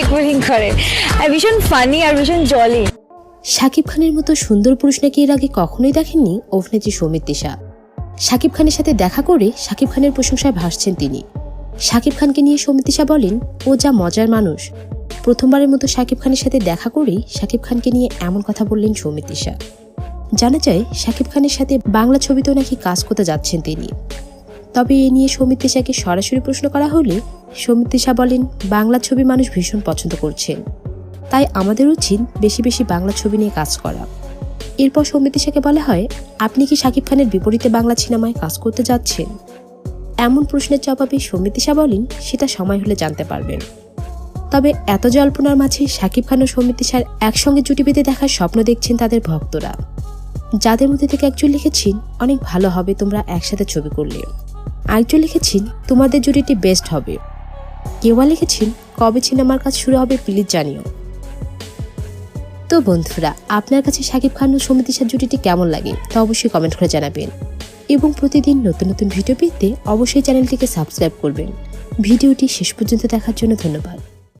একুইলিং করে। আর ভীষণ ফানি আর ভীষণ জলি শাকিব খানের মতো সুন্দর পুরুষ নাকি এর আগে কখনোই দেখেননি অভিনেত্রী সৌমিত তিশা শাকিব খানের সাথে দেখা করে শাকিব খানের প্রশংসায় ভাসছেন তিনি। শাকিব খানকে নিয়ে সৌমিত তিশা বলেন, ও যা মজার মানুষ। প্রথমবারের মতো শাকিব খানের সাথে দেখা করেই শাকিব খানকে নিয়ে এমন কথা বললেন সৌমিত তিশা জানা যায় শাকিব খানের সাথে বাংলা ছবিতেও নাকি কাজ করতে যাচ্ছেন তিনি। তবে এ নিয়ে সৌমিত তিশাকে সরাসরি প্রশ্ন করা হলে সৌমিত তিশা বলেন, বাংলা ছবি মানুষ ভীষণ পছন্দ করছেন তাই আমাদের উচিত বেশি বেশি বাংলা ছবি নিয়ে কাজ করা। এরপর সৌমিত তিশাকে বলা হয়, আপনি কি শাকিব খানের বিপরীতে বাংলা সিনেমায় কাজ করতে যাচ্ছেন? এমন প্রশ্নের জবাবে সৌমিত তিশা বলেন, সেটা সময় হলে জানতে পারবেন। তবে এত জল্পনার মাঝে শাকিব খান ও সৌমিত তিশার একসঙ্গে জুটি বেঁধে দেখার স্বপ্ন দেখছেন তাদের ভক্তরা। যাদের মধ্যে থেকে একজন লিখেছেন, অনেক ভালো হবে তোমরা একসাথে ছবি করলে। আরেকজন লিখেছেন, তোমাদের জুটিটি বেস্ট হবে। কেউ লিখেছেন, কবে সিনেমার কাজ শুরু হবে প্লিজ জানিও। তো বন্ধুরা, আপনার কাছে সাকিব খান ও সমিতিশার জুটিটি কেমন লাগে তা অবশ্যই কমেন্ট করে জানাবেন। এবং প্রতিদিন নতুন নতুন ভিডিও পেতে অবশ্যই চ্যানেলটিকে সাবস্ক্রাইব করবেন। ভিডিওটি শেষ পর্যন্ত দেখার জন্য ধন্যবাদ।